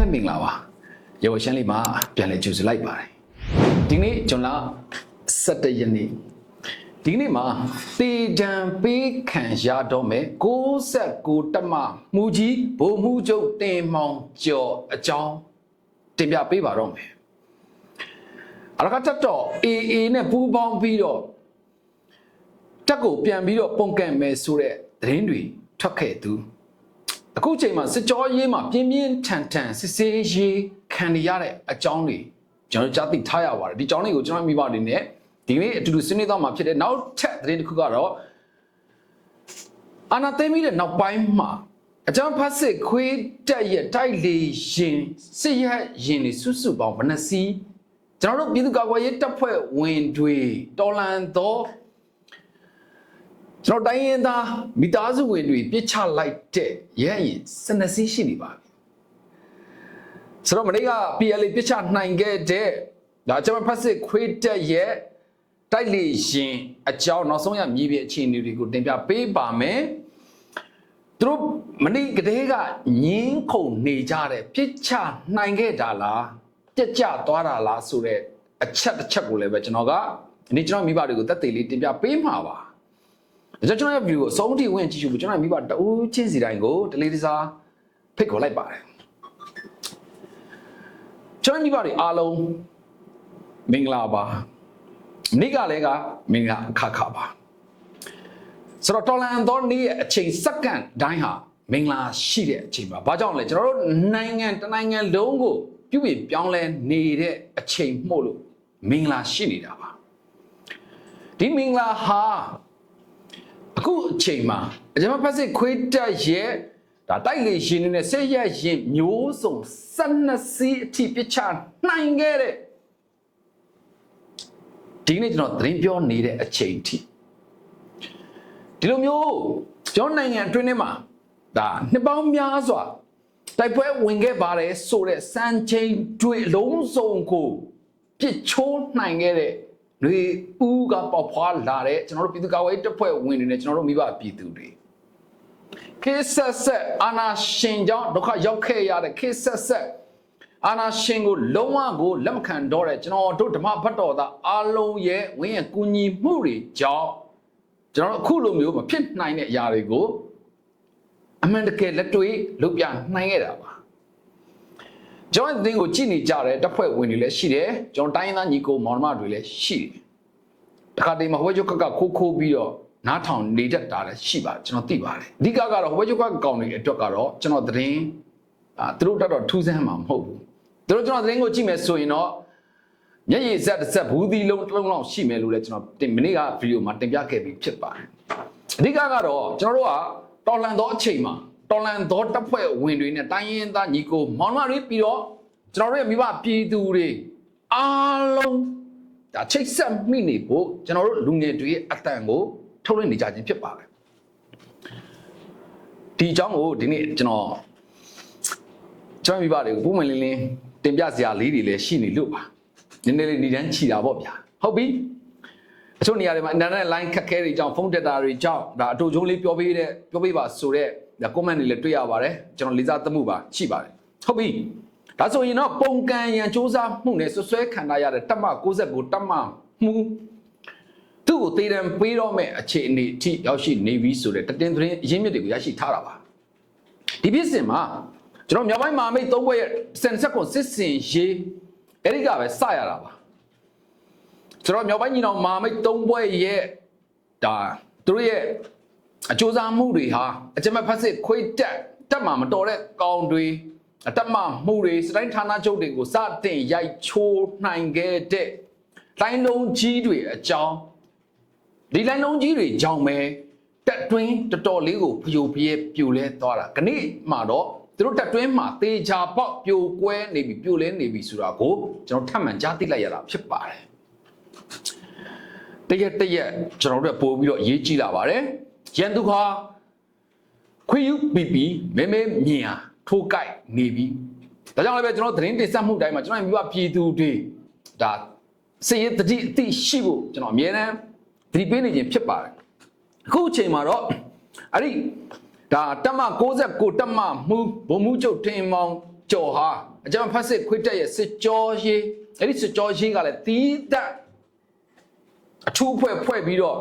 ပဲမင်္ဂလာပါရောရှမ်းလေးမှာပြန်လဲကြိုဆိုလိုက်ပါတယ်ဒီနေ့ကျွန်တော်17ရက်နေ့ဒီနေ့မှာတေတံပေးခံရတော့မယ်69တက်မမူကြီးဘိုလ်မှုချုပ်တင်မောင်ကျော်အကြောင်းတင်ပြပေးပါတော့မယ်အရကတက်တော့ AA နဲ့ပူးပေါင်းပြီးတော့တက်ကိုပြန်ပြီးတော့ပုံကန်မယ်ဆိုတဲ့သတင်းတွေထွက်ခဲ့သူ အခုချိန်မှာစစ်ကြောရေးမှာပြင်းပြင်းထန်ထန်စစ်ဆေးရေးခံရတဲ့အကြောင်းတွေကျွန်တော်ကြားသိထားရပါတယ်ဒီအကြောင်းတွေကိုကျွန်တော်မိဘတွေနဲ့ဒီနေ့အတူတူဆွေးနွေးတော့မှာဖြစ်တဲ့နောက်ထပ်သတင်းတစ်ခုကတော့အာနာသိမ့်ပြီးတဲ့နောက်ပိုင်းမှာအကြောင်းဖတ်စစ်ခွေးတက်ရဲ့တိုက်လေရင်စစ်ရက်ရင်တွေစွစုပေါင်းဘယ်နှစီကျွန်တော်တို့ပြည်သူ့ကာကွယ်ရေးတပ်ဖွဲ့ဝင်တွေတော်လန်သော ကျွန်တော်တိုင်းရင်သားမိသားစုဝင်တွေပြစ်ချလိုက်တဲ့ရဲရင်စနစီရှိနေပါပြီဆိုတော့မနေ့က PLA ပြစ်ချနိုင်ခဲ့တဲ့ဒါကျွန်တော်ဖတ်စစ်ခွေးတက်ရဲ့တိုက်လေရင်အကြောင်းနောက်ဆုံးရမြေပြင်အခြေအနေတွေကိုတင်ပြပေးပါမယ်သူတို့မနေ့ကတည်းကညင်းခုန်နေကြတဲ့ပြစ်ချနိုင်ခဲ့တာလားပြက်ကျသွားတာလားဆိုတဲ့အချက်တစ်ချက်ကိုလည်းပဲကျွန်တော်ကအနေ့ကျွန်တော်မိဘတွေကိုတက်သေးလေးတင်ပြပေးမှာပါ ဒါကြောင့်ကျွန်တော်ရဲ့ view ကိုအဆုံးထိဝင်ကြည့်ရှုဖို့ကျွန်တော်မိဘတအူးချင်းစီတိုင်းကိုတလေးတစားဖိတ်ခေါ်လိုက်ပါတယ်ကျွန်တော်မိဘတွေအားလုံးမင်္ဂလာပါနေ့ကလည်းကမင်္ဂလာခါခါပါဆိုတော့တော်လန်တော်နေ့ရဲ့အချိန်စက္ကန့်တိုင်းဟာမင်္ဂလာရှိတဲ့အချိန်ပါဘာကြောင့်လဲကျွန်တော်တို့နိုင်ငံတနိုင်ငံလုံးကိုပြုပြင်ပြောင်းလဲနေတဲ့အချိန်မှုလို့မင်္ဂလာရှိနေတာပါဒီမင်္ဂလာဟာ အခုအချိန်မှာအကြမ်းဖက်စစ်ခွေးတက်ရဲ့ဒါတိုက်လေရှင်နေနဲ့ဆက်ရက်ရင်မျိုးစုံ12စီးအထိပြစ်ချနိုင်ခဲ့တဲ့ဒီနေ့ကျွန်တော်သတင်းပြောနေတဲ့အချိန်ထိဒီလိုမျိုးကျွန်တော်နိုင်ငံအတွင်းထဲမှာဒါနှစ်ပေါင်းများစွာတိုက်ပွဲဝင်ခဲ့ပါတယ်ဆိုတဲ့စံချိန်တွေအလုံးစုံကိုပြစ်ချိုးနိုင်ခဲ့တဲ့ လူဦးကပေါက်ဖွာလာတဲ့ကျွန်တော်တို့ပြည်သူ့ကာကွယ်ရေးတပ်ဖွဲ့ဝင်တွေနဲ့ကျွန်တော်တို့မိဘပြည်သူတွေခေတ်ဆက်ဆက်အာနာရှင်ကြောင့်ဒုက္ခရောက်ခဲ့ရတဲ့ခေတ်ဆက်ဆက်အာနာရှင်ကိုလုံးဝကိုလက်မခံတော့တဲ့ကျွန်တော်တို့ဓမ္မဘတ်တော်သားအားလုံးရဲ့ဝင်းရကူညီမှုတွေကြောင့်ကျွန်တော်တို့အခုလိုမျိုးမဖြစ်နိုင်တဲ့အရာတွေကိုအမှန်တကယ်လက်တွေ့လုပ်ပြနိုင်ခဲ့တာပါ ကျွန်တော်ဒီကိုကြည့်နေကြတဲ့တပ်ဖွဲ့ဝင်တွေလည်းရှိတယ်ကျွန်တော်တိုင်းရင်းသားညီကိုမောင်နှမတွေလည်းရှိတယ်တခါတည်းမှာဟိုဘက်ချုပ်ကခိုးခိုးပြီးတော့နားထောင်နေတတ်တာလည်းရှိပါတယ်ကျွန်တော်သိပါတယ်အဓိကကတော့ဟိုဘက်ချုပ်ကကောင်တွေအတွက်ကတော့ကျွန်တော်သတင်းအာသူတို့တက်တော့ထူးဆန်းမှာမဟုတ်ဘူးသူတို့ကျွန်တော်သတင်းကိုကြည့်မယ်ဆိုရင်တော့မျက်ရည်ဆက်တစ်ဆက်ဘူးသီးလုံးတစ်လုံးလောက်ရှိမယ်လို့လည်းကျွန်တော်တင်မနေ့ကဗီဒီယိုမှာတင်ပြခဲ့ပြီးဖြစ်ပါတယ်အဓိကကတော့ကျွန်တော်တို့ကတော်လန်သောအချိန်မှာ တော်လန်သောတပ်ဖွဲ့ဝင်တွေနဲ့တိုင်းရင်းသားညီကိုမောင်နှမတွေပြီးတော့ကျွန်တော်တို့ရဲ့မိဘပြည်သူတွေအားလုံးဒါချိတ်ဆက်မိနေဖို့ကျွန်တော်တို့လူငယ်တွေရဲ့အတန်ကိုထုတ်လွှင့်နေကြခြင်းဖြစ်ပါတယ်ဒီအကြောင်းကိုဒီနေ့ကျွန်တော်ကျွန်တော်မိဘတွေကိုပုံမှန်လင်းလင်းတင်ပြစရာလေးတွေလည်းရှိနေလို့ပါနည်းနည်းလေးနေတန်းချီတာပေါ့ဗျာဟုတ်ပြီအချို့နေရာတွေမှာ internet line ခက်ခဲတွေကြောင့်ဖုန်း data တွေကြောင့်ဒါအတူချုံးလေးပြောပေးတဲ့ပြောပေးပါဆိုတော့ဒါ comment တွေလည်းတွေ့ရပါတယ်ကျွန်တော်လေးစားသမှုပါရှိပါတယ်ဟုတ်ပြီဒါဆိုရင်တော့ပုံကံရန်စူးစမ်းမှုနဲ့ဆွဆွဲခံရတဲ့တက်မ69တက်မမှုသူ့ကိုတေးတံပေးတော့မဲ့အခြေအနေအထိရောက်ရှိနေပြီဆိုတဲ့တတင်သတင်းအရင်းမြစ်တွေကိုရရှိထားတာပါဒီပြစ်စင်မှာကျွန်တော်မြောက်ပိုင်းမဟာမိတ်သုံးဘွဲ့ရဲ့စင်ဆက်ကွန်စစ်စင်ရေးအဲ့ဒီကပဲစရတာပါကျွန်တော်မြောက်ပိုင်းညီနောင်မဟာမိတ်သုံးဘွဲ့ရဲ့ဒါသူတို့ရဲ့ အကျိုးစားမှုတွေဟာအကြမ်းဖက်စစ်ခွေးတက်တက်မှမတော်တဲ့ကောင်တွေအတက်မှမှုတွေစတိုင်းဌာနချုပ်တွေကိုစတင်ရိုက်ချိုးနိုင်ခဲ့တဲ့လိုင်းလုံးကြီးတွေအကြောင်းဒီလိုင်းလုံးကြီးတွေကြောင့်ပဲတက်တွင်းတော်တော်လေးကိုဖျို့ပြဲပြိုလဲသွားတာခဏမှတော့သူတို့တက်တွင်းမှာတေချာပေါက်ပြိုကွဲနေပြီပြိုလဲနေပြီဆိုတာကိုကျွန်တော်ထပ်မံကြားသိလိုက်ရတာဖြစ်ပါတယ်တရက်တရက်ကျွန်တော်တို့ပို့ပြီးတော့ရေးကြည့်လာပါတယ် ရန်သူခါခွေယူပီပီမဲမဲမြင်ဟာထိုးကြိုက်နေပြီဒါကြောင့်လည်းပဲကျွန်တော်သတင်းတင်ဆက်မှုတိုင်းမှာကျွန်တော်မိဘပြည်သူတွေဒါစည်ရတတိအသိရှိဖို့ကျွန်တော်အမြဲတမ်းသတိပေးနေခြင်းဖြစ်ပါတယ်အခုအချိန်မှာတော့အဲ့ဒီဒါတက်မ69တက်မမှုဘုံမှုချုပ်ထင်မောင်ကျော်ဟာအကြမ်းဖက်စစ်ခွေတက်ရဲ့စစ်ကြောရေးအဲ့ဒီစစ်ကြောရေးကလည်းတီးတက်အထူးဖွဲ့ဖွဲ့ပြီးတော့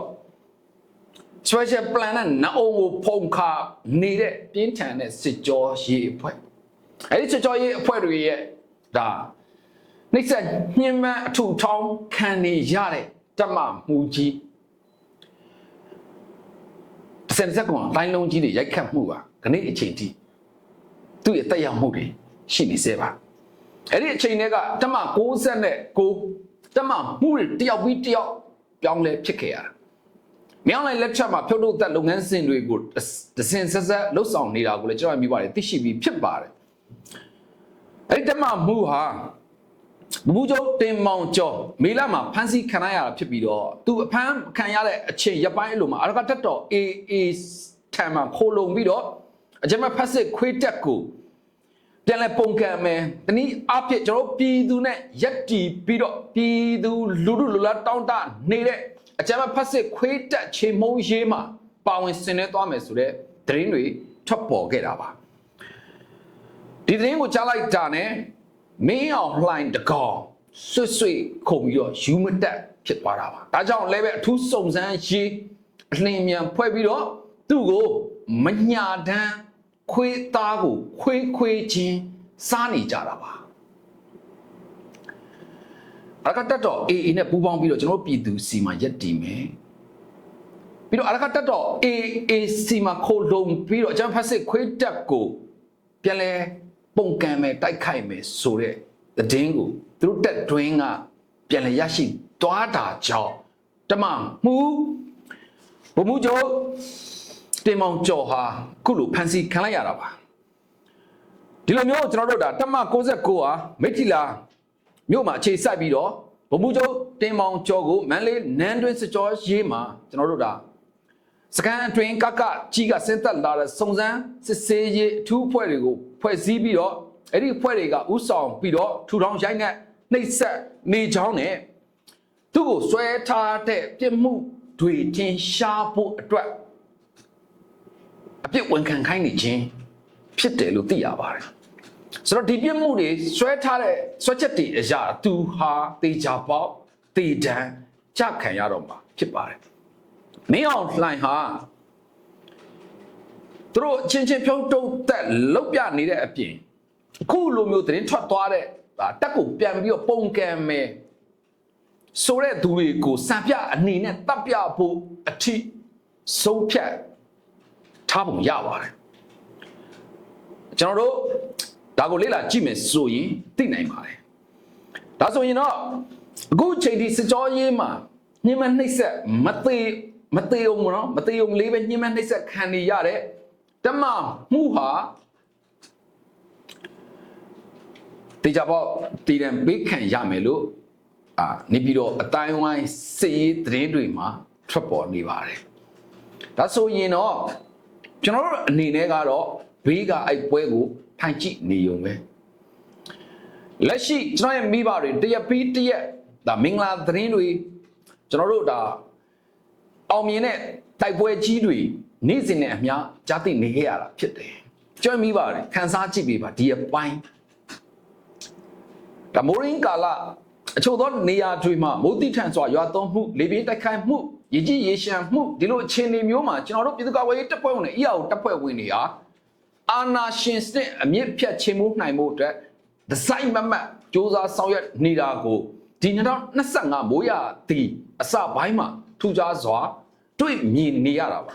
special plan နဲ့နအုံကိုဖုံခါနေတဲ့ပြင်းထန်တဲ့စစ်ကြောရေးအဖွဲ့အဲ့ဒီစစ်ကြောရေးအဖွဲ့တွေရဲ့ဒါနှိမ့်ဆက်ညှဉ်းပန်းအထူထောင်းခံနေရတဲ့တမမူကြီးတစ်စက်တစ်စက်ကောင်တိုင်းလုံးကြီးတွေရိုက်ခတ်မှုပါခဏအချိန်ထိသူ့ရဲ့တက်ရောက်မှုတွေရှိနေစေပါအဲ့ဒီအချိန်တွေကတမ60နဲ့6တမမှုတွေတယောက်ပြီးတယောက်ပြောင်းလဲဖြစ်ခဲ့ရတာ မြောင်းလိုက်လက်ချက်မှာဖြုတ်ထုတ်သက်လုပ်ငန်းစဉ်တွေကိုတစင်ဆက်ဆက်လှုပ်ဆောင်နေတာကိုလည်းကျွန်တော်မြင်ပါတယ်သိရှိပြီးဖြစ်ပါတယ်အဲ့ဒီတမမှုဟာဘူကျော်တင်မောင်ကျော်မေလမှာဖမ်းဆီးခံရတာဖြစ်ပြီးတော့သူအဖမ်းခံရတဲ့အချိန်ရပိုင်းအလိုမှာအရကတက်တော် AA ထံမှာခိုးလုံပြီးတော့အကြမ်းဖက်စစ်ခွေးတက်ကိုပြန်လဲပုံကံမယ်တနည်းအဖြစ်ကျွန်တော်ပြည်သူနဲ့ရက်တီပြီးတော့ပြည်သူလူလူလူလာတောင်းတနေတဲ့ အကြမ်းဖက်စစ်ခွေးတက်ချေမုံရေးမှာပါဝင်ဆင်နွှဲသွားမယ်ဆိုတဲ့သတင်းတွေထွက်ပေါ်ခဲ့တာပါဒီသတင်းကိုကြားလိုက်တာနဲ့မင်းအောင်လှိုင်းတကောင်ဆွတ်ဆွတ်ခုံပြီးတော့ယူမတက်ဖြစ်သွားတာပါဒါကြောင့်လည်းပဲအထူးစုံစမ်းရေးအလင်းမြန်ဖွဲ့ပြီးတော့သူ့ကိုမညာတမ်းခွေးသားကိုခွေးခွေးချင်းစားနေကြတာပါအ ရကတက်တော့ AA နဲ့ပူးပေါင်းပြီးတော့ကျွန်တော်တို့ပြည်သူစီမှာရက်တည်မယ်ပြီးတော့အရကတက်တော့ AA စီမှာခိုလုံပြီးတော့အကျန်းဖက်စစ်ခွေးတက်ကိုပြန်လဲပုံကံမယ်တိုက်ခိုက်မယ်ဆိုတဲ့သတင်းကိုသူတို့တက်တွင်းကပြန်လဲရရှိသွားတာကြောင့်တမမှုဘုံမှုကျော်တင်မောင်ကျော်ဟာခုလိုဖန်စီခံလိုက်ရတာပါဒီလိုမျိုးကျွန်တော်တို့ဒါတမ69ဟာမိထီလာ မြို့မှာအခြေစိုက်ပြီးတော့ဗမှုကျော်တင်မောင်ကျော်ကိုမန်လေးနန်းတွင်းစကြောရေးမှာကျွန်တော်တို့ဒါစကန်အတွင်းကကကြီးကစင်သက်လာတဲ့စုံစမ်းစစ်ဆေးရေးအထူးအဖွဲ့တွေကိုဖွဲ့စည်းပြီးတော့အဲ့ဒီအဖွဲ့တွေကဥဆောင်ပြီးတော့ထူထောင်ရိုက်နှက်နှိပ်စက်နေချောင်းနဲ့သူ့ကိုဆွဲထားတဲ့ပြစ်မှုတွေထင်ရှားဖို့အတွက်အပြစ်ဝန်ခံခိုင်းနေခြင်းဖြစ်တယ်လို့သိရပါတယ် ဆိုတော့ဒီပြစ်မှုတွေဆွဲထားတဲ့ဆွဲချက်တွေအရာသူဟာတေချာပေါက်တေတံကြခံရတော့မှာဖြစ်ပါတယ်မင်းအောင်လှိုင်ဟာသူတို့အချင်းချင်းဖြုံးတုံးသက်လောက်ပြနေတဲ့အပြင်အခုလိုမျိုးသတင်းထွက်သွားတဲ့ဒါတက်ကိုပြန်ပြီးတော့ပုံကံမယ်ဆိုတဲ့သူတွေကိုစံပြအနေနဲ့တပ်ပြဖို့အထိဆုံးဖြတ်ထားပုံရပါတယ်ကျွန်တော်တို့ ဒါကိုလေ့လာကြည့်မယ်ဆိုရင်သိနိုင်ပါတယ်ဒါဆိုရင်တော့အခုချိန်ဒီစကြောရေးမှာညှိမနှိပ်ဆက်မသေးမသေးအောင်မနော်မသေးအောင်လေးပဲညှိမနှိပ်ဆက်ခံနေရတဲ့တမမှုဟာတေချာပေါတည်တယ်ဘေးခံရမယ်လို့အာနေပြီးတော့အတိုင်းဝိုင်းစစ်ရေးသတင်းတွေမှာထွက်ပေါ်နေပါတယ်ဒါဆိုရင်တော့ကျွန်တော်တို့အနေနဲ့ကတော့ဘေးကအိုက်ပွဲကို ထိုင်ကြည့်နေုံပဲလက်ရှိကျွန်တော်ရဲ့မိဘတွေတရက်ပြီးတရက်ဒါမင်္ဂလာသတင်းတွေကျွန်တော်တို့ဒါအောင်မြင်တဲ့တိုက်ပွဲကြီးတွေနေ့စဉ်နဲ့အမျှကြားသိနေခဲ့ရတာဖြစ်တယ်ကျွန်တော်မိဘတွေခန်းစားကြည့်ပေးပါဒီအပိုင်းဒါမိုးရင်းကာလအချို့သောနေရာတွေမှာမိုးတိထန်စွာရွာသွန်းမှုလေပြင်းတိုက်ခိုက်မှုရေကြီးရေရှမ်းမှုဒီလိုအခြေအနေမျိုးမှာကျွန်တော်တို့ပြည်သူ့ကာကွယ်ရေးတပ်ဖွဲ့ဝင်တွေအရာကိုတပ်ဖွဲ့ဝင်တွေဟာ အာနာရှင်စတဲ့အမြင့်ဖြတ်ချင်းမှုနိုင်မှုအတွက်ဒီဇိုင်းမမတ်စ조사ဆောင်ရွက်နေတာကိုဒီ2025မိုးရသည်အစပိုင်းမှာထူခြားစွာတွေ့မြင်နေရတာပါ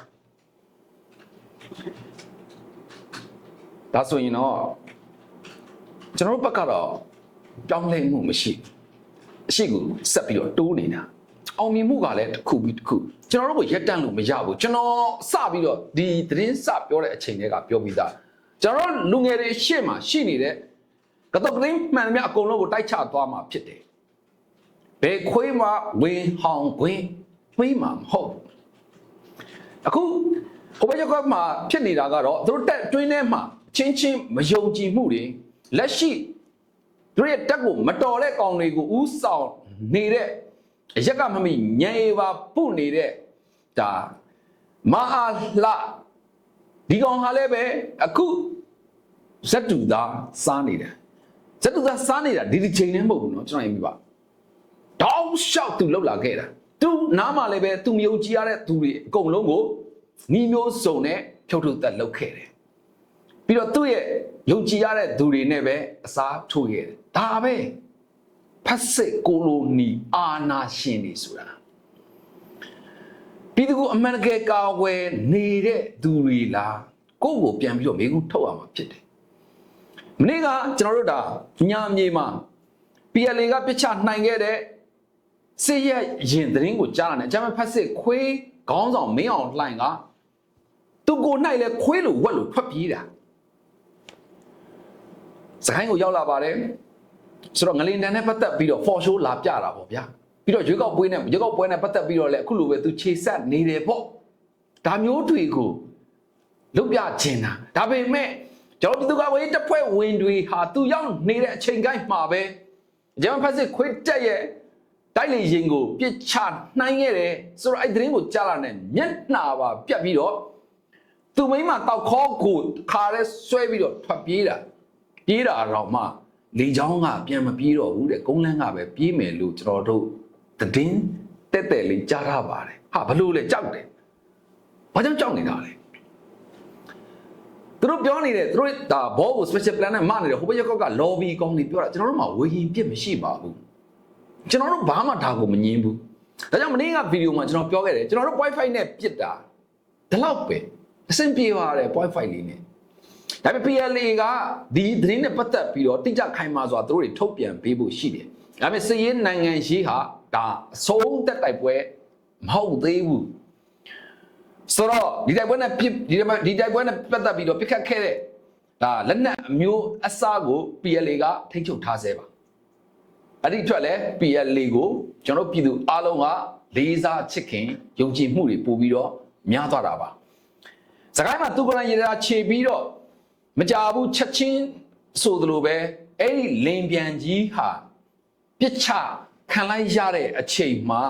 ဒါဆိုရင်တော့ကျွန်တော်တို့ဘက်ကတော့ပြောင်းလဲမှုမရှိအရှိကိုဆက်ပြီးတော့တိုးနေတာအောင်မြင်မှုကလည်းတစ်ခုပြီးတစ်ခုကျွန်တော်တို့ကိုရက်တန့်လို့မရဘူးကျွန်တော်စပြီးတော့ဒီသတင်းစပြောတဲ့အချိန်တွေကပြောပြီးသား ကျွန်တော်လူငယ်တွေရှေ့မှာရှိနေတဲ့ကတော့ကရင်းမှန်သမျှအကုန်လုံးကိုတိုက်ချသွားမှာဖြစ်တယ်ဘယ်ခွေးမှဝင်ဟောင်ခွင်းခွေးမှမဟုတ်အခုဟိုဘက်ကမှဖြစ်နေတာကတော့သူတို့တက်တွင်းထဲမှာချင်းချင်းမယုံကြည်မှုတွေလက်ရှိသူတို့ရဲ့တက်ကိုမတော်တဲ့ကောင်တွေကိုဥဆောင်နေတဲ့အရက်ကမမိညံအေပါပုနေတဲ့ဒါမဟာလှ ဒီကောင်ဟာလည်းပဲအခု ဇက်တူသားစားနေတယ်ဇက်တူသားစားနေတာဒီဒီချိန်နဲ့မဟုတ်ဘူးเนาะကျွန်တော်ရင်ပြပါတောင်းလျှောက်သူလောက်လာခဲ့တာသူနားမှာလည်းပဲသူမယုံကြည်ရတဲ့သူတွေအကုန်လုံးကိုညီမျိုးစုံနဲ့ဖြုတ်ထုတ်သက်လုပ်ခဲ့တယ်ပြီးတော့သူ့ရဲ့ယုံကြည်ရတဲ့သူတွေနဲ့ပဲအစားထိုးခဲ့တယ်ဒါပဲဖက်စစ်ကိုလိုနီအာနာရှင်တွေဆိုတာ ပြည်သူကအမှန်တကယ်ကာဝယ်နေတဲ့သူတွေလားကိုယ့်ကိုပြန်ပြီးတော့မိကုန်းထုတ်ရမှာဖြစ်တယ်မနေ့ကကျွန်တော်တို့ဒါညာမြေမှာ PLA ကပြစ်ချနိုင်ခဲ့တဲ့စစ်ရက်ရင်သတင်းကိုကြားရတယ်အကြမ်းဖက်စစ်ခွေးခေါင်းဆောင်မင်းအောင်လှိုင်ကသူကိုနိုင်လဲခွေးလိုဝက်လိုထွက်ပြေးတာစကိုင်းကိုရောက်လာပါတယ်ဆိုတော့ငလင်တန်နဲ့ပတ်သက်ပြီးတော့ for show လာပြတာပေါ့ဗျာ ပြီးတော့ရွေးကောက်ပွဲနဲ့ရွေးကောက်ပွဲနဲ့ပတ်သက်ပြီးတော့လည်းအခုလိုပဲသူခြေဆက်နေတယ်ပေါ့ဒါမျိုးတွေကိုလုတ်ပြချင်တာဒါပေမဲ့ကျွန်တော်ပြည်သူ့ကာကွယ်ရေးတပ်ဖွဲ့ဝင်တွေဟာသူရောက်နေတဲ့အချိန်တိုင်းမှာပဲဂျမန်ဖက်စစ်ခွေးတက်ရဲ့တိုက်လေရင်ကိုပြစ်ချနှိုင်းခဲ့တယ်ဆိုတော့အဲ့ဒီသတင်းကိုကြားလာတဲ့မျက်နှာပါပြတ်ပြီးတော့သူမိမတောက်ခေါကိုခါရဲဆွဲပြီးတော့ထွက်ပြေးတာပြေးတာတော့မှလေချောင်းကပြန်မပြေးတော့ဘူးတဲ့ကုန်းလန်းကပဲပြေးမယ်လို့ကျွန်တော်တို့ သတင်းတက်တက်လေးကြားထားပါတယ်ဟာဘလို့လဲကြောက်တယ်ဘာကြောင့်ကြောက်နေတာလဲသူတို့ပြောနေတယ်သူတို့ဒါဘောကို special plan နဲ့မနေတယ်ဟိုဘက်ရက်ကောက်က lobby ကောင်းနေပြောတာကျွန်တော်တို့မှာဝေရင်ပြစ်မရှိပါဘူးကျွန်တော်တို့ဘာမှဒါကိုမငြင်းဘူးဒါကြောင့်မနေ့ကဗီဒီယိုမှာကျွန်တော်ပြောခဲ့တယ်ကျွန်တော်တို့ wifi နဲ့ပြစ်တာဒီလောက်ပဲအဆင်ပြေပါတယ် wifi လေးနဲ့ဒါပေမဲ့ PLA ကဒီသတင်းနဲ့ပတ်သက်ပြီးတော့တိကျခိုင်မာစွာသူတို့တွေထုတ်ပြန်ပေးဖို့ရှိတယ်ဒါပေမဲ့စည်ရေးနိုင်ငံရေးဟာ ဒါအဆုံးသက်တိုက်ပွဲမဟုတ်သေးဘူးဆိုတော့ဒီတိုက်ပွဲနဲ့ပြစ်ဒီဒီတိုက်ပွဲနဲ့ပတ်သက်ပြီးတော့ပြစ်ခတ်ခဲ့တဲ့ဒါလက်နက်အမျိုးအစားကို PLA ကထိန်းချုပ်ထားဆဲပါအဲ့ဒီအတွက်လဲ PLA ကိုကျွန်တော်ပြည်သူအားလုံးကလေးစားချစ်ခင်ယုံကြည်မှုတွေပို့ပြီးတော့များသွားတာပါစကိုင်းမှာသူကရန်ရေရာခြေပြီးတော့မကြဘူးချက်ချင်းဆိုသလိုပဲအဲ့ဒီလင်ပြန်ကြီးဟာပြစ်ချ ခံလိုက်ရတဲ့အချိန်မှာ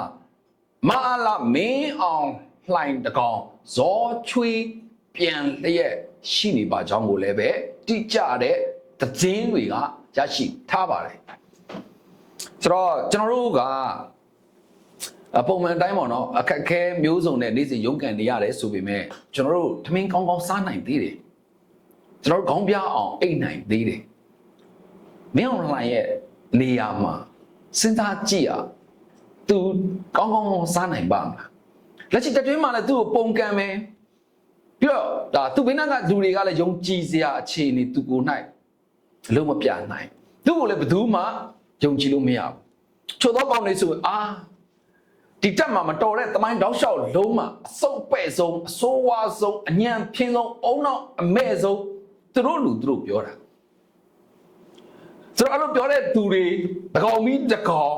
မအားလာမင်းအောင်လှိုင်တကောင်ဇောချွေးပြန်လျက်ရှိနေပါကြောင်းကိုလည်းပဲတိကျတဲ့သတင်းတွေကရရှိထားပါတယ်ဆိုတော့ကျွန်တော်တို့ကအပုံမှန်တိုင်းပေါ့နော်အခက်အခဲမျိုးစုံနဲ့နေ့စဉ်ရုန်းကန်နေရတယ်ဆိုပေမဲ့ကျွန်တော်တို့ထမင်းကောင်းကောင်းစားနိုင်သေးတယ်ကျွန်တော်တို့ခေါင်းပြအောင်အိတ်နိုင်သေးတယ်မင်းအောင်လှိုင်ရဲ့နေရာမှာ စဉ်းစားကြည့်อ่ะ तू ကောင်းကောင်းစားနိုင်ပါမလားလက်ရှိတက်တွင်းမှာလည်းသူ့ကိုပုံကံမယ်ပြီးတော့ဒါသူ့ဘေးနားကလူတွေကလည်းယုံကြည်စရာအခြေအနေသူကိုနိုင်အလုံးမပြနိုင်သူ့ကိုလည်းဘယ်သူမှယုံကြည်လို့မရဘူးချို့သောကောင်းနေဆိုရင်အာဒီတက်မှာမတော်တဲ့တမိုင်းတောက်လျှောက်လုံးမှာအစုပ်ပဲ့ဆုံးအဆိုးဝါးဆုံးအညံဖင်းဆုံးအုံနောက်အမဲ့ဆုံးသူတို့လူသူတို့ပြောတာ ဆိုတော့အဲ့လိုပြောတဲ့သူတွေတကောင်မီတကောင်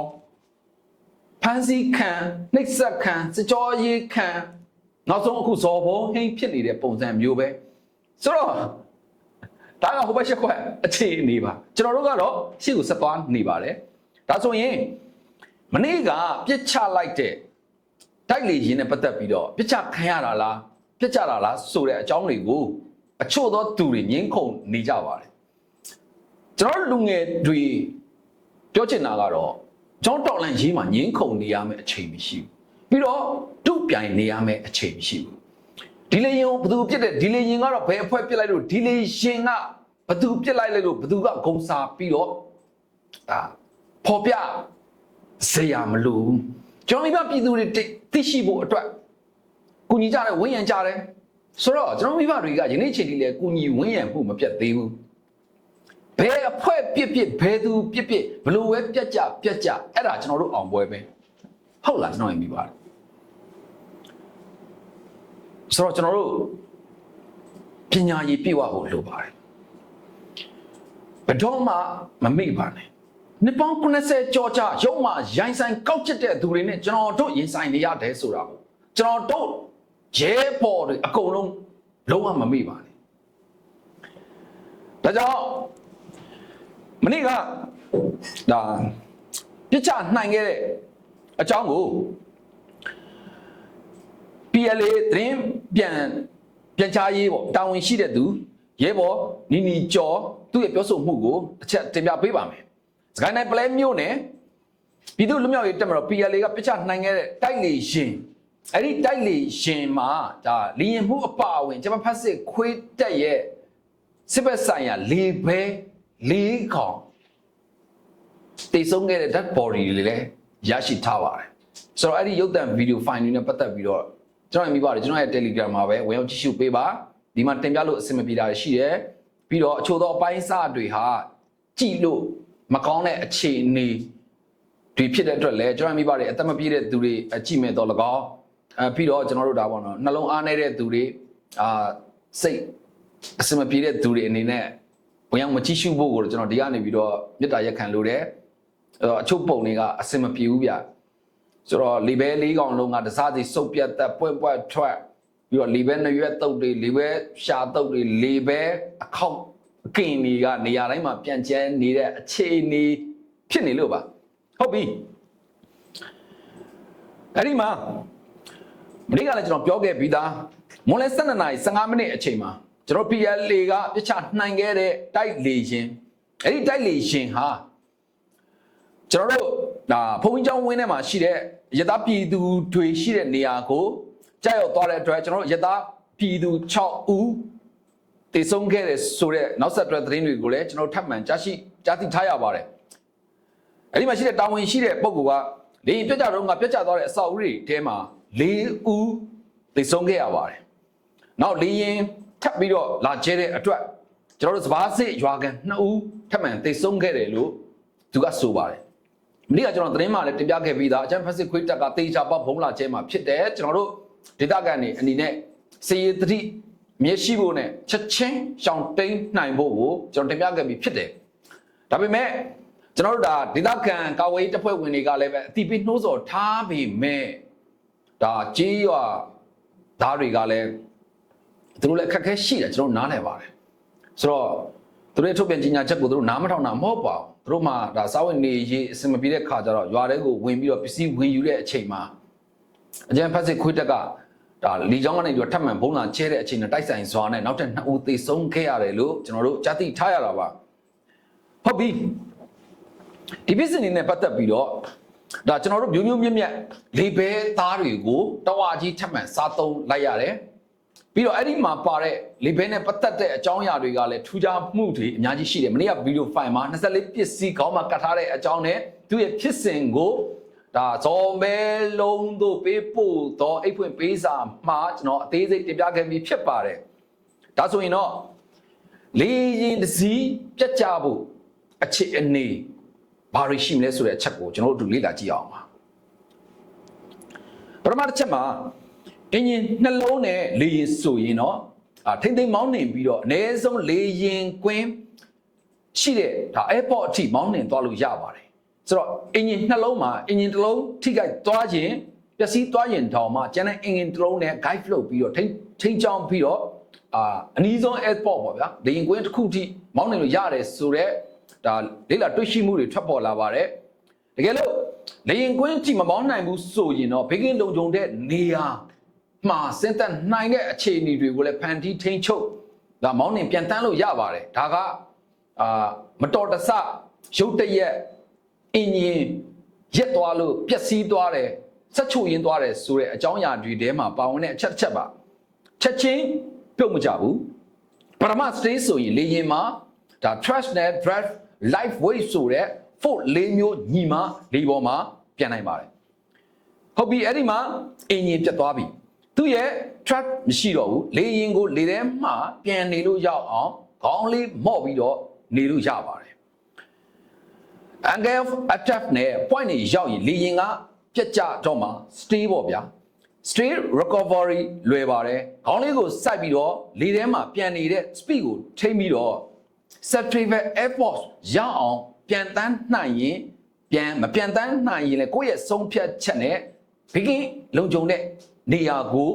ဖန်စီခံနှိပ်စက်ခံစကြောရေးခံနောက်ဆုံးအခုဇော်ဘောဟင်းဖြစ်နေတဲ့ပုံစံမျိုးပဲဆိုတော့ဒါကဟိုဘက်ရက်ခွက်အခြေအနေပါကျွန်တော်တို့ကတော့ရှေ့ကိုဆက်သွားနေပါတယ်ဒါဆိုရင်မနေ့ကပြစ်ချလိုက်တဲ့တိုက်လေရင်နဲ့ပတ်သက်ပြီးတော့ပြစ်ချခံရတာလားပြစ်ချတာလားဆိုတဲ့အကြောင်းတွေကိုအချို့သောသူတွေငင်းခုန်နေကြပါတယ် ကျွန်တော်လူငယ်တွေပြောချင်တာကတော့ကျွန်တော်တော်လန်ရေးမှာငင်းခုန်နေရမယ့်အချိန်မရှိဘူးပြီးတော့တုတ်ပြိုင်နေရမယ့်အချိန်မရှိဘူးဒီလေရင်ကိုဘသူပြစ်တဲ့ဒီလေရင်ကတော့ဘယ်အဖွဲ့ပြစ်လိုက်လို့ဒီလေရင်ကဘသူပြစ်လိုက်လိုက်လို့ဘသူကဂုံစာပြီးတော့အာဖော်ပြစရာမလိုဘူးကျွန်တော်မိဘပြည်သူတွေသိရှိဖို့အတွက်ကုညီကြတယ်ဝန်းရံကြတယ်ဆိုတော့ကျွန်တော်မိဘတွေကယနေ့ချိန်ထိလည်းကုညီဝန်းရံမှုမပြတ်သေးဘူး ဘယ်အဖွဲ့ပြစ်ပြစ်ဘယ်သူပြစ်ပြစ်ဘလို့ပဲပြက်ကြပြက်ကြအဲ့ဒါကျွန်တော်တို့အောင်ပွဲပဲဟုတ်လားကျွန်တော်ရင်မိပါတယ်ဆိုတော့ကျွန်တော်တို့ပညာရည်ပြည့်ဝဖို့လိုပါတယ်ဘယ်တော့မှမမိပါနဲ့နှစ်ပေါင်း90ကျော်ကြာရုံမှာရိုင်းဆိုင်ကောက်ချစ်တဲ့သူတွေနဲ့ကျွန်တော်တို့ရင်ဆိုင်နေရတယ်ဆိုတာကိုကျွန်တော်တို့ရဲပေါ်တွေအကုန်လုံးလုံးဝမမိပါနဲ့ဒါကြောင့် မနေ့ကဒါပြစ်ချနိုင်ခဲ့တဲ့အကြောင်းကို PLA သတင်းပြန်ပြန်ချရေးပေါ့တာဝန်ရှိတဲ့သူရဲဘော်နီနီကျော်သူ့ရဲ့ပြောဆိုမှုကိုတစ်ချက်တင်ပြပေးပါမယ်စကိုင်းတိုင်းပလဲမြို့နယ်ပြည်သူ့လူမျိုးရေးတက်မတော် PLA ကပြစ်ချနိုင်ခဲ့တဲ့တိုက်လေရှင်အဲ့ဒီတိုက်လေရှင်မှာဒါလီရင်မှုအပအဝင်ဂျပန်ဖက်စစ်ခွေးတက်ရဲ့စစ်ဘက်ဆိုင်ရာလေဘဲ လေးကောင်တေဆုံးခဲ့တဲ့ dead body တွေလည်းရရှိထားပါတယ်ဆိုတော့အဲ့ဒီရုပ်သံဗီဒီယိုဖိုင်တွေနဲ့ပတ်သက်ပြီးတော့ကျွန်တော်မိပါတယ်ကျွန်တော်ရဲ့ Telegram မှာပဲဝင်ရောက်ကြည့်ရှုပေးပါဒီမှာတင်ပြလို့အဆင်မပြေတာရှိတယ်ပြီးတော့အချို့သောအပိုင်းအစတွေဟာကြည့်လို့မကောင်းတဲ့အခြေအနေတွေဖြစ်တဲ့အတွက်လည်းကျွန်တော်မိပါတယ်အသက်မပြည့်တဲ့သူတွေအကြည့်မဲ့တော့လကောက်အဲပြီးတော့ကျွန်တော်တို့ဒါပေါ့နော်နှလုံးအားနေတဲ့သူတွေအာစိတ်အဆင်မပြေတဲ့သူတွေအနေနဲ့ ဝင်ရောက်မကြည့်ရှုဖို့ကိုကျွန်တော်ဒီကနေပြီးတော့မေတ္တာရက်ခံလို့တယ်အဲ့တော့အချို့ပုံတွေကအဆင်မပြေဘူးဗျဆိုတော့လီဘဲလေးကောင်လုံးကတစားစီစုပ်ပြတ်သက်ပွင့်ပွက်ထွက်ပြီးတော့လီဘဲနရွက်တုတ်တွေလီဘဲရှာတုတ်တွေလီဘဲအခောက်အကင်တွေကနေရာတိုင်းမှာပြန်ကျဲနေတဲ့အခြေအနေဖြစ်နေလို့ပါဟုတ်ပြီအဲ့ဒီမှာမနေ့ကလည်းကျွန်တော်ပြောခဲ့ပြီးသားမွန်လဲ12နာရီ15မိနစ်အချိန်မှာ ကျွန်တော် PLA ကပြစ်ချနိုင်ခဲ့တဲ့တိုက်လေရင်အဲ့ဒီတိုက်လေရင်ဟာကျွန်တော်တို့ဒါဘုံကြီးကျောင်းဝင်းထဲမှာရှိတဲ့ရသားပြည်သူတွေရှိတဲ့နေရာကိုကြောက်ရောက်သွားတဲ့အတွက်ကျွန်တော်တို့ရသားပြည်သူ6ဦးတည်ဆုံးခဲ့တဲ့ဆိုတဲ့နောက်ဆက်တွဲသတင်းတွေကိုလည်းကျွန်တော်ထပ်မံကြားရှိကြားသိထားရပါတယ်အဲ့ဒီမှာရှိတဲ့တာဝန်ရှိတဲ့ပုံကလေရင်ပြတ်ကြတော့ကပြတ်ကြသွားတဲ့အဆောက်အဦတွေထဲမှာ၄ဦးတည်ဆုံးခဲ့ရပါတယ်နောက်လေရင် ထပ်ပြီးတော့လာကျဲတဲ့အတွက်ကျွန်တော်တို့စဘာစစ်ရွာကန်2ဦးထပ်မံတည်ဆုံးခဲ့တယ်လို့သူကဆိုပါတယ်မနေ့ကကျွန်တော်သတင်းမှလည်းတင်ပြခဲ့ပြီးသားအချမ်းဖက်စစ်ခွေးတက်ကတေချာပေါက်ဘုံလာကျဲမှာဖြစ်တယ်ကျွန်တော်တို့ဒေတာကန်နေအနေနဲ့စေရတတိမျက်ရှိဖို့နဲ့ချက်ချင်းရှောင်တိန်နိုင်ဖို့ကိုကျွန်တော်တင်ပြခဲ့ပြီးဖြစ်တယ်ဒါပေမဲ့ကျွန်တော်တို့ဒါဒေတာကန်ကာဝေးတပ်ဖွဲ့ဝင်တွေကလည်းပဲအတိပေးနှိုးဆော်ထားပေမဲ့ဒါကြေးရွာသားတွေကလည်း သူတို့လည်းအခက်အခဲရှိတယ်ကျွန်တော်နားလည်ပါတယ်ဆိုတော့သူတို့ရဲ့ထုတ်ပြန်ကြေညာချက်ကိုသူတို့နားမထောင်တာမဟုတ်ပါဘူးသူတို့မှဒါစာဝင်နေရေးအစင်မပြေတဲ့ခါကျတော့ရွာထဲကိုဝင်ပြီးတော့ပစ္စည်းဝင်ယူတဲ့အချိန်မှာအကျန်းဖက်စစ်ခွေးတက်ကဒါလီချောင်းကနေပြီးတော့ထပ်မံဘုံလာချဲတဲ့အချိန်နဲ့တိုက်ဆိုင်စွာနဲ့နောက်ထပ်နှစ်ဦးသေဆုံးခဲ့ရတယ်လို့ကျွန်တော်တို့ကြားသိထားရတာပါဟုတ်ပြီဒီပစ္စည်းနဲ့ပတ်သက်ပြီးတော့ဒါကျွန်တော်တို့မျိုးမျိုးမြက်မြက်လေဘဲသားတွေကိုတဝါကြီးထပ်မံစားသုံးလိုက်ရတယ် ပြီးတော့အဲ့ဒီမှာပါတဲ့လေဘဲနဲ့ပတ်သက်တဲ့အကြောင်းအရာတွေကလည်းထူးခြားမှုတွေအများကြီးရှိတယ်မနေ့ကဗီဒီယိုဖိုင်မှာ24ပစ္စည်းခေါင်းမှာကတ်ထားတဲ့အကြောင်းနဲ့သူ့ရဲ့ဖြစ်စဉ်ကိုဒါဇော်မဲလုံးတို့ပေးပို့တော့အိတ်ဖွင့်ပေးစာမှာကျွန်တော်အသေးစိတ်တင်ပြခဲ့ပြီးဖြစ်ပါတယ်ဒါဆိုရင်တော့လေရင်တစ်စီးပြတ်ကြဖို့အခြေအနေဘာတွေရှိမလဲဆိုတဲ့အချက်ကိုကျွန်တော်တို့အတူလေ့လာကြည့်အောင်ပါပထမတစ်ချက်မှာ အင်ဂျင်နှလုံးနဲ့လေရင်ဆိုရင်တော့အာထိမ့်သိမ့်မောင်းနှင်ပြီးတော့အ ਨੇ ဆုံးလေရင်ကွင်းရှိတဲ့ဒါ airport အထိမောင်းနှင်သွားလို့ရပါတယ်ဆိုတော့အင်ဂျင်နှလုံးမှာအင်ဂျင်တစ်လုံးထိခိုက်သွားခြင်းပျက်စီးသွားရင်တောင်မှကျန်တဲ့အင်ဂျင်တစ်လုံးနဲ့ guide flow ပြီးတော့ထိမ့်ထိမ့်ချောင်းပြီးတော့အာအနီးဆုံး airport ပေါ့ဗျာလေရင်ကွင်းတစ်ခုထိမောင်းနှင်လို့ရတယ်ဆိုတော့ဒါလေးလာတွေ့ရှိမှုတွေထွက်ပေါ်လာပါတယ်တကယ်လို့လေရင်ကွင်းကြည့်မမောင်းနိုင်ဘူးဆိုရင်တော့ဘေးကင်းလုံခြုံတဲ့နေရာ မှာစင်သက်နိုင်တဲ့အခြေအနေတွေကိုလည်းဖန်တီးထိန်းချုပ်ဒါမောင်းနှင်ပြန်တန်းလို့ရပါတယ်ဒါကအာမတော်တဆရုတ်တရက်အင်းရင်ရက်သွားလို့ပျက်စီးသွားတယ်ဆက်ချုပ်ရင်းသွားတယ်ဆိုတဲ့အကြောင်းအရာတွေထဲမှာပါဝင်တဲ့အချက်တစ်ချက်ပါချက်ချင်းပြုတ်မကြဘူးပထမ stage ဆိုရင်လေရင်မှာဒါ trash net drive life weight ဆိုတဲ့ foot လေးမျိုးညီမလေးပေါ်မှာပြန်နိုင်ပါတယ်ဟုတ်ပြီအဲ့ဒီမှာအင်ဂျင်ပြတ်သွားပြီ သူ့ရဲ့ track မရှိတော့ဘူးလေရင်ကိုလေထဲမှာပြန်နေလို့ရအောင်ခေါင်းလေးမော့ပြီးတော့နေလို့ရပါတယ် angle of attack နဲ့ point နေရောက်ရင်လေရင်ကပြတ်ကြတော့မှ stay ပေါ့ဗျာ stay recovery လွယ်ပါတယ်ခေါင်းလေးကိုစိုက်ပြီးတော့လေထဲမှာပြန်နေတဲ့ speed ကိုထိမ့်ပြီးတော့ September Airport ရအောင်ပြန်တန်းနိုင်ရင်ပြန်မပြန်တန်းနိုင်ရင်လည်းကိုယ့်ရဲ့ဆုံးဖြတ်ချက်နဲ့ဘကင်းလုံခြုံတဲ့ နေရာကို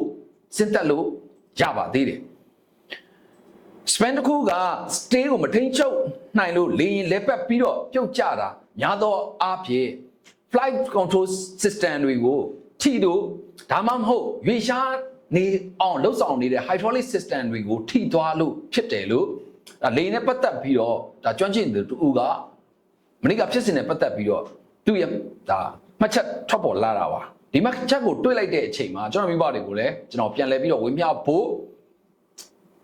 စဉ်တက်လို့ရပါသေးတယ်။ span တစ်ခုက stay ကိုမထိန်ချုပ်နိုင်လို့လေရင်လက်ပတ်ပြီးတော့ပြုတ်ကျတာများသောအားဖြင့် flight control system တွေကိုထိတို့ဒါမှမဟုတ်ရွေရှားနေအောင်လှုပ်ဆောင်နေတဲ့ hydraulic system တွေကိုထိသွားလို့ဖြစ်တယ်လို့ဒါလေနဲ့ပတ်သက်ပြီးတော့ဒါကျွမ်းကျင်သူတူကမနေ့ကဖြစ်စဉ်နဲ့ပတ်သက်ပြီးတော့သူ့ရဲ့ဒါမှတ်ချက်ထွက်ပေါ်လာတာပါ ဒီမှတ်ချက်ကိုတွေးလိုက်တဲ့အချိန်မှာကျွန်တော်မိဘတွေကိုလည်းကျွန်တော်ပြန်လဲပြီးတော့ဝေမျှဖို့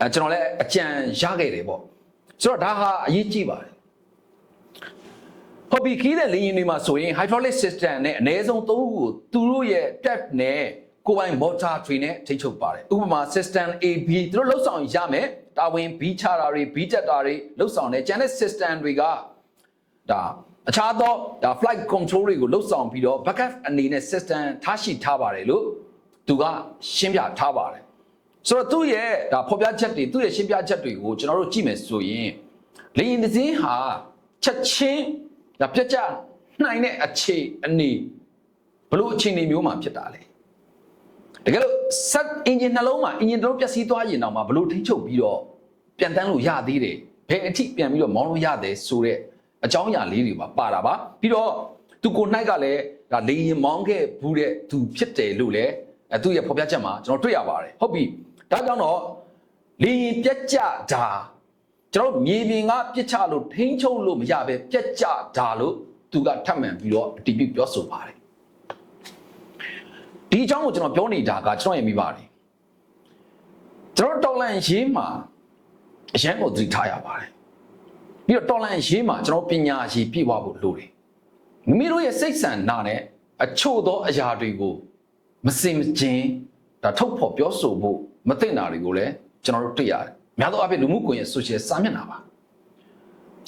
အဲကျွန်တော်လည်းအကြံရခဲ့တယ်ပေါ့ဆိုတော့ဒါဟာအရေးကြီးပါတယ်ဟုတ်ပြီခီးတဲ့လေယာဉ်တွေမှာဆိုရင် hydraulic system နဲ့အနည်းဆုံး၃ခုကိုသူတို့ရဲ့ tap နဲ့ကိုယ်ပိုင် motor train နဲ့ထိချုပ်ပါတယ်ဥပမာ system AB သူတို့လှုပ်ဆောင်ရမယ်တာဝန် B ချတာတွေ B တက်တာတွေလှုပ်ဆောင်တယ်ကျန်တဲ့ system တွေကဒါ အခြားသောဒါ flight control တွေကိုလှုပ်ဆောင်ပြီးတော့ backup အနေနဲ့ system ထားရှိထားပါတယ်လို့သူကရှင်းပြထားပါတယ်ဆိုတော့သူ့ရဲ့ဒါဖော်ပြချက်တွေသူ့ရဲ့ရှင်းပြချက်တွေကိုကျွန်တော်တို့ကြည့်မယ်ဆိုရင်လေရင်တစ်စင်းဟာချက်ချင်းဒါပြတ်ကျနိုင်တဲ့အခြေအနေဘလို့အခြေအနေမျိုးမှာဖြစ်တာလဲတကယ်လို့ set engine နှလုံးမှာ engine တို့ပျက်စီးသွားရင်တော့မှဘလို့ထိချုပ်ပြီးတော့ပြန်တန်းလို့ရသေးတယ်ဘယ်အထိပြန်ပြီးတော့မောင်းလို့ရတယ်ဆိုတော့ အကြောင်းအရာလေးတွေပါပါတာပါပြီးတော့သူကိုနှိုက်ကလည်းဒါလေရင်မောင်းခဲ့ဘူးတဲ့သူဖြစ်တယ်လို့လည်းအဲသူ့ရဲ့ဖော်ပြချက်မှာကျွန်တော်တွေ့ရပါတယ်ဟုတ်ပြီဒါကြောင့်တော့လေရင်ပြက်ကြတာကျွန်တော်မြေပြင်ကပြစ်ချလို့ထိန်းချုပ်လို့မရပဲပြက်ကြတာလို့သူကထပ်မံပြီးတော့အတည်ပြုပြောဆိုပါတယ်ဒီအကြောင်းကိုကျွန်တော်ပြောနေတာကကျွန်တော်ရဲ့မိပါတယ်ကျွန်တော်တော်လန်ရေးမှာအရန်ကိုသတိထားရပါတယ် ပြီးတော့တော်လန်ရေးမှာကျွန်တော်ပညာရည်ပြည့်ဝဖို့လိုတယ်မိမိတို့ရဲ့စိတ်ဆန္ဒနဲ့အချို့သောအရာတွေကိုမစင်မချင်းဒါထုတ်ဖော်ပြောဆိုဖို့မသိတာတွေကိုလည်းကျွန်တော်တို့တွေ့ရတယ်များသောအားဖြင့်လူမှုကွန်ရက် social စာမျက်နှာပါ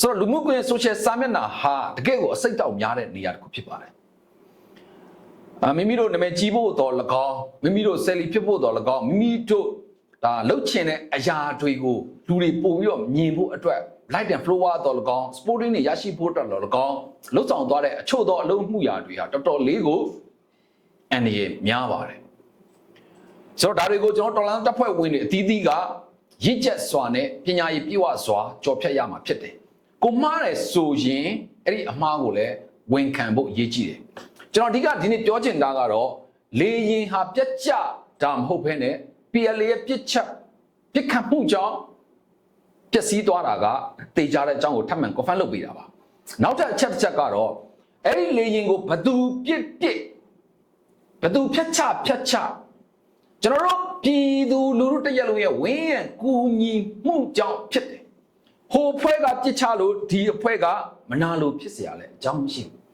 ဆိုတော့လူမှုကွန်ရက် social စာမျက်နှာဟာတကယ့်ကိုအစိတ်တောက်များတဲ့နေရာတစ်ခုဖြစ်ပါတယ်အာမိမိတို့နာမည်ကြီးဖို့တော့၎င်းမိမိတို့ဆယ်လီဖြစ်ဖို့တော့၎င်းမိမိတို့ဒါလှုပ်ချင်တဲ့အရာတွေကိုလူတွေပို့ပြီးတော့မြင်ဖို့အတွက် light and flow တော့၎င်း sporting တွေရရှိဖို့တော့၎င်းလှုပ်ဆောင်သွားတဲ့အချို့သောအလုံးမှုရာတွေဟာတော်တော်လေးကိုအန်ရများပါတယ်ဆိုတော့ဒါတွေကိုကျွန်တော်တော်လန်တပ်ဖွဲ့ဝင်တွေအသီးသီးကရင့်ကျက်စွာနဲ့ပညာရည်ပြည့်ဝစွာကြော်ဖြတ်ရမှာဖြစ်တယ်ကိုမှားတယ်ဆိုရင်အဲ့ဒီအမှားကိုလည်းဝန်ခံဖို့အရေးကြီးတယ်ကျွန်တော်အဓိကဒီနေ့ပြောချင်တာကတော့လေရင်ဟာပြက်ကျတာမဟုတ်ဘဲနဲ့ PLA ရဲ့ပြစ်ချက်ပြစ်ခတ်မှုကြောင့် ပျက်စီးသွားတာကတေချာတဲ့အကြောင်းကိုထပ်မံ confirm လုပ်ပေးတာပါနောက်ထပ်အချက်တစ်ချက်ကတော့အဲ့ဒီလေရင်ကိုဘသူပြစ်ပြစ်ဘသူဖြတ်ချဖြတ်ချကျွန်တော်တို့ပြည်သူလူထုတစ်ရက်လုံးရဲ့ဝင်းရံကူညီမှုကြောင့်ဖြစ်တယ်ဟိုအဖွဲ့ကပြစ်ချလို့ဒီအဖွဲ့ကမနာလို့ဖြစ်เสียရလဲအကြောင်းမရှိဘူး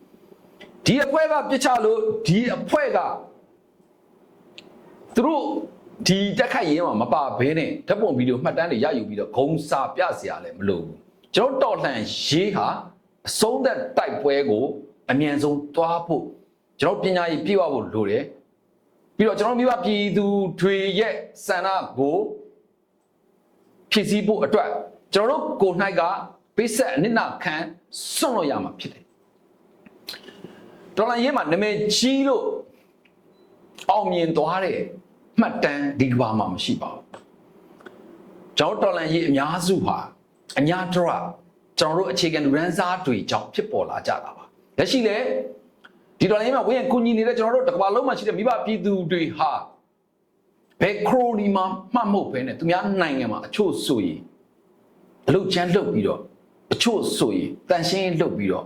ဒီအဖွဲ့ကပြစ်ချလို့ဒီအဖွဲ့ကသူတို့ ဒီတက်ခတ်ရေးမှာမပါဘဲနဲ့ဓာတ်ပုံဗီဒီယိုမှတ်တမ်းတွေရယူပြီးတော့ဂုံစာပြเสียရလဲမလိုဘူးကျွန်တော်တော်လှန်ရေးဟာအဆုံးသက်တိုက်ပွဲကိုအမြန်ဆုံးသွားဖို့ကျွန်တော်ပညာရေးပြည့်ဝဖို့လိုတယ်ပြီးတော့ကျွန်တော်မိဘပြည်သူတွေရဲ့စန္ဒကိုဖြည့်ဆည်းဖို့အတွက်ကျွန်တော်တို့ကိုယ်၌ကပိဆက်အနစ်နာခံစွန့်လို့ရမှာဖြစ်တယ်တော်လိုင်းရေးမှာနာမည်ကြီးလို့အောင်မြင်သွားတဲ့ မှတ်တမ်းဒီကဘာမှာမရှိပါဘူးကျွန်တော်တော်လိုင်းရေးအများစုဟာအညာတရကျွန်တော်တို့အခြေခံလူရန်စားတွေကြောင့်ဖြစ်ပေါ်လာကြတာပါလက်ရှိလေဒီတော်လိုင်းမှာဝင်ကူညီနေတဲ့ကျွန်တော်တို့တစ်ကမ္ဘာလုံးမှာရှိတဲ့မိဘပြည်သူတွေဟာဘယ်ခရိုနီမှာမှတ်မဟုတ်ဘဲနဲ့သူများနိုင်ငံမှာအချို့ဆိုရင်အလုတ်ချမ်းလှုပ်ပြီးတော့အချို့ဆိုရင်တန်ရှင်းလှုပ်ပြီးတော့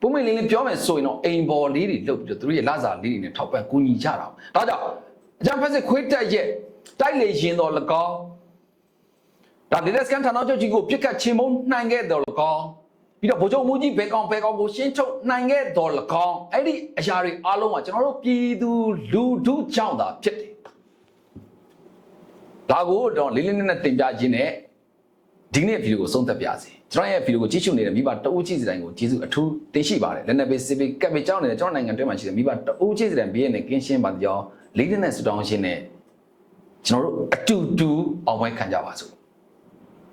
ပုံမှန်လေးလေးပြောမယ်ဆိုရင်တော့အိမ်ဘော်လေးတွေလှုပ်ပြီးတော့သူတို့ရဲ့လစာလေးတွေနဲ့ထောက်ပံ့ကူညီကြတာ။ဒါကြောင့် အကြံဖက်စစ်ခွေးတက်ရဲ့တိုက်လေရင်တော်၎င်းဒါလေလက်စကန်ဌာနချုပ်ကြီးကိုပြစ်ကတ်ချင်းမုံနိုင်ခဲ့တော်၎င်းပြီးတော့ဗိုလ်ချုပ်မူကြီးဘဲကောင်ဘဲကောင်ကိုရှင်းထုတ်နိုင်ခဲ့တော်၎င်းအဲ့ဒီအရာတွေအားလုံးကကျွန်တော်တို့ပြည်သူလူထုကြောင့်သာဖြစ်တယ်။ဒါကိုတော့လေးလေးနက်နက်တင်ပြခြင်းနဲ့ဒီနေ့ဗီဒီယိုကိုဆုံးသက်ပြစေကျွန်တော်ရဲ့ဗီဒီယိုကိုကြည့်ရှုနေတဲ့မိဘတအူးကြည့်စတိုင်းကိုကျေးဇူးအထူးတင်ရှိပါတယ်လက်နက်ပေးစစ်ပေးကပ်ပေးကြောင်းနေတဲ့ကျွန်တော်နိုင်ငံတွင်းမှာရှိတဲ့မိဘတအူးကြည့်စတိုင်းဘေးနဲ့ကင်းရှင်းပါကြောင်း လေးနဲ့ဆူတောင်းရှင်းနဲ့ကျွန်တော်တို့အတူတူအောင်ပွဲခံကြပါစို့